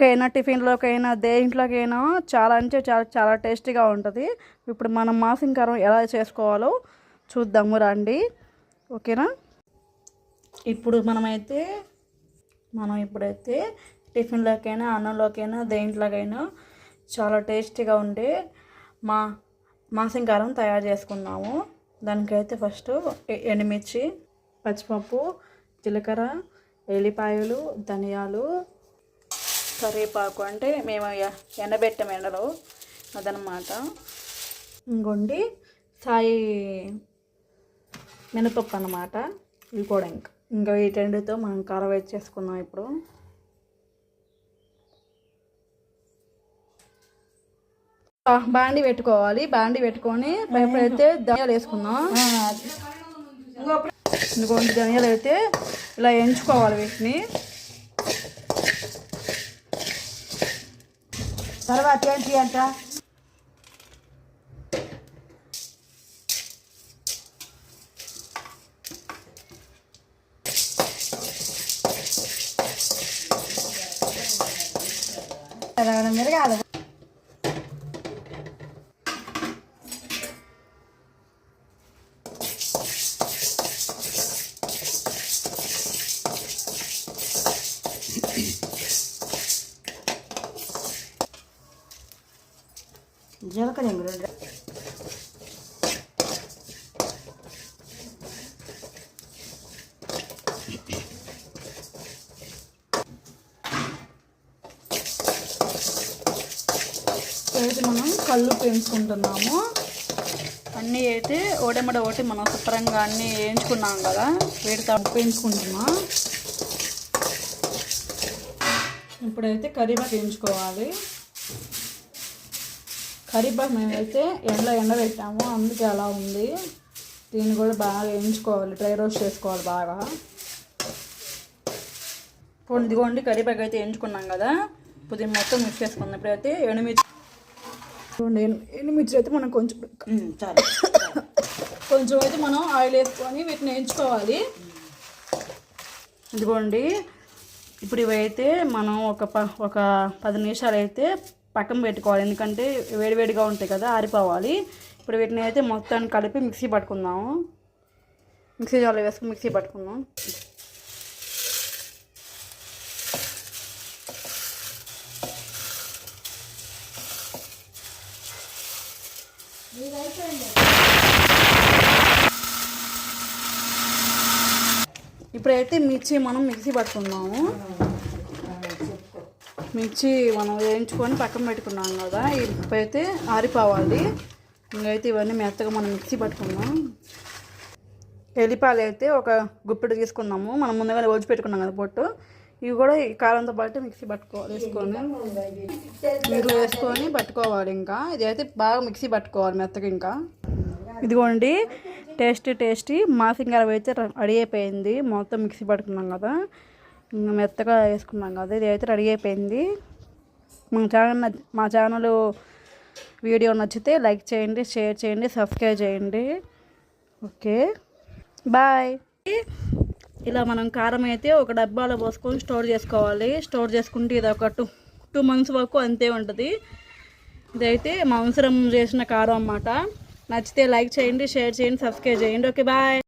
కైనా టిఫిన్లోకైనా దేంట్లోకైనా చాలా అంటే చాలా చాలా టేస్టీగా ఉంటుంది. ఇప్పుడు మనం మాసింకారం ఎలా చేసుకోవాలో చూద్దాము రండి. ఓకేనా? ఇప్పుడు మనమైతే మనం ఇప్పుడైతే టిఫిన్లోకైనా అన్నంలోకైనా దేంట్లోకైనా చాలా టేస్టీగా ఉండే మా మాసింకారం తయారు చేసుకున్నాము. దానికైతే ఫస్ట్ ఎ- ఎండుమిర్చి పచ్చిపప్పు జీలకర్ర ఎల్లిపాయలు ధనియాలు కరివేపాకు అంటే మేము ఎ- ఎండబెట్టాం ఎండలో అదనమాట. ఇంకొండి సాయి మినపప్పు అన్నమాట ఇవి కూడా ఇంకా. ఇంకా ఈ రెండుతో మనం కారం చేసుకుందాం ఇప్పుడు. బాండి పెట్టుకోవాలి. బాండి పెట్టుకొని ఇప్పుడైతే ధనియాలు వేసుకుందాం. ఇంకొంటి ధనియాలు అయితే ఇలా ఎంచుకోవాలి వీటిని. తర్వాత ఏంటి అంట మిరగాలి జీలకర్ర ఇంక అయితే మనం కళ్ళు పెంచుకుంటున్నాము అన్నీ అయితే ఓటెమ్మడ ఒకటి మనం శుభ్రంగా అన్నీ వేయించుకున్నాం కదా వీటితో పెంచుకుంటున్నాం. ఇప్పుడైతే కరివేపాకు వేయించుకోవాలి. కరివేపాకు మేమైతే ఎండలో ఎండ పెట్టాము అందుకే అలా ఉంది. దీన్ని కూడా బాగా వేయించుకోవాలి డ్రై రోస్ట్ చేసుకోవాలి బాగా. ఇప్పుడు ఇదిగోండి కరివేపాకు అయితే వేయించుకున్నాం కదా. ఇప్పుడు దీన్ని మొత్తం మిక్స్ చేసుకుందాం. ఇప్పుడైతే ఎండుమిర్చి చూడండి ఎండుమిర్చి అయితే మనం కొంచెం చాలు కొంచెం అయితే మనం ఆయిల్ వేసుకొని వీటిని వేయించుకోవాలి ఇదిగోండి ఇప్పుడు ఇవైతే మనం ఒక ప ఒక పది నిమిషాలు అయితే పక్కన పెట్టుకోవాలి. ఎందుకంటే వేడివేడిగా ఉంటాయి కదా ఆరిపోవాలి. ఇప్పుడు వీటిని అయితే మొత్తాన్ని కలిపి మిక్సీ పట్టుకుందాము. మిక్సీ జాలో వేసుకుని మిక్సీ పట్టుకుందాం. ఇప్పుడైతే మిర్చి మనం మిక్సీ పట్టుకుందాము. మిర్చి మనం వేయించుకొని పక్కన పెట్టుకున్నాం కదా. ఇప్పుడైతే ఆరిపోవాలి. ఇంకైతే ఇవన్నీ మెత్తగా మనం మిక్సీ పట్టుకున్నాం. ఎల్లిపాయలు అయితే ఒక గుప్పెడు తీసుకున్నాము. మనం ముందుగానే వచ్చి పెట్టుకున్నాం కదా పొట్టు. ఇవి కూడా ఈ కారంతో పాటు మిక్సీ పట్టుకోవాలి వేసుకొని మీరు వేసుకొని పట్టుకోవాలి ఇంకా. ఇది అయితే బాగా మిక్సీ పట్టుకోవాలి మెత్తగా ఇంకా. ఇదిగోండి టేస్టీ టేస్టీ. మా మాసింగారం అయితే రెడీ అయిపోయింది. మొత్తం మిక్సీ పట్టుకున్నాం కదా. మెత్తగా వేసుకున్నాం కదా ఇది అయితే రెడీ అయిపోయింది. మా ఛానల్ మా ఛానల్ వీడియో నచ్చితే లైక్ చేయండి షేర్ చేయండి సబ్స్క్రైబ్ చేయండి. Okay bye. ఇలా మనం కారం అయితే ఒక డబ్బాలో పోసుకొని స్టోర్ చేసుకోవాలి. స్టోర్ చేసుకుంటే ఇది ఒక టూ టూ మంత్స్ వరకు అంతే ఉంటుంది. ఇదైతే మంసరం చేసిన కారం అన్నమాట. నచ్చితే లైక్ చేయండి షేర్ చేయండి సబ్స్క్రైబ్ చేయండి. Okay bye.